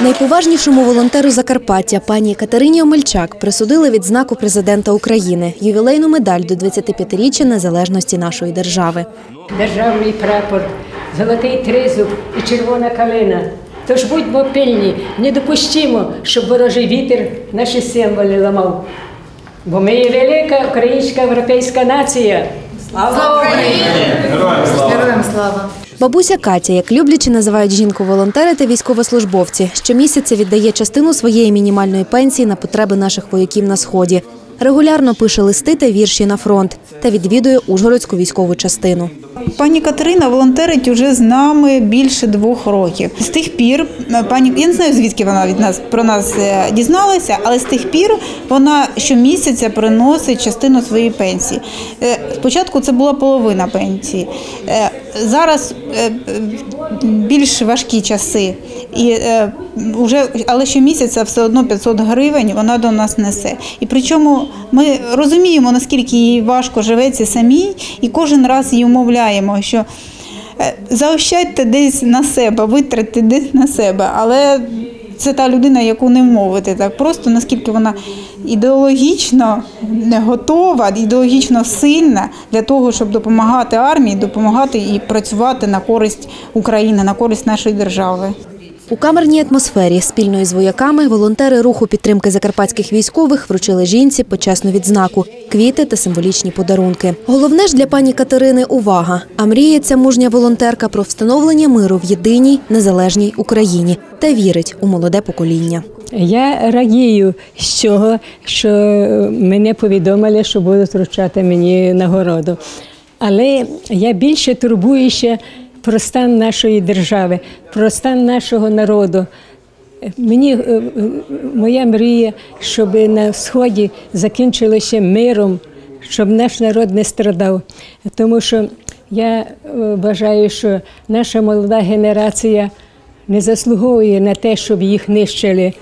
Найповажнішому волонтеру Закарпаття пані Катерині Омельчак присудили відзнаку президента України ювілейну медаль до 25-річчя незалежності нашої держави. державний прапор, золотий тризуб і червона калина. Тож будьмо пильні, не допустимо, щоб ворожий вітер наші символи ламав. Бо ми є велика українська європейська нація. Бабуся Катя, як люблячи називають жінку волонтери та військовослужбовці, щомісяця віддає частину своєї мінімальної пенсії на потреби наших вояків на сході. Регулярно пише листи та вірші на фронт та відвідує Ужгородську військову частину. Пані Катерина волонтерить уже з нами більше двох років. З тих пір е, пані я не знаю звідки вона від нас про нас е, дізналася, але з тих пір вона щомісяця приносить частину своєї пенсії. Е, Спочатку це була половина пенсії. Е, Зараз е, більш важкі часи, і е, вже але щомісяця все одно 500 гривень вона до нас несе. І причому ми розуміємо наскільки їй важко живеться самій, і кожен раз її умовляємо, що е, заощадьте десь на себе, витратьте десь на себе, але. Це та людина, яку не мовити так просто наскільки вона ідеологічно не готова, ідеологічно сильна для того, щоб допомагати армії, допомагати і працювати на користь України, на користь нашої держави. У камерній атмосфері спільно із вояками волонтери руху підтримки закарпатських військових вручили жінці почесну відзнаку, квіти та символічні подарунки. Головне ж для пані Катерини увага. А мріє ця мужня волонтерка про встановлення миру в єдиній незалежній Україні та вірить у молоде покоління. Я радію з цього, що мене повідомили, що будуть вручати мені нагороду. Але я більше турбуюся про стан нашої держави, про стан нашого народу. Мені е, е, моя мрія, щоб на сході закінчилося миром, щоб наш народ не страдав. Тому що я е, вважаю, що наша молода генерація не заслуговує на те, щоб їх нищили.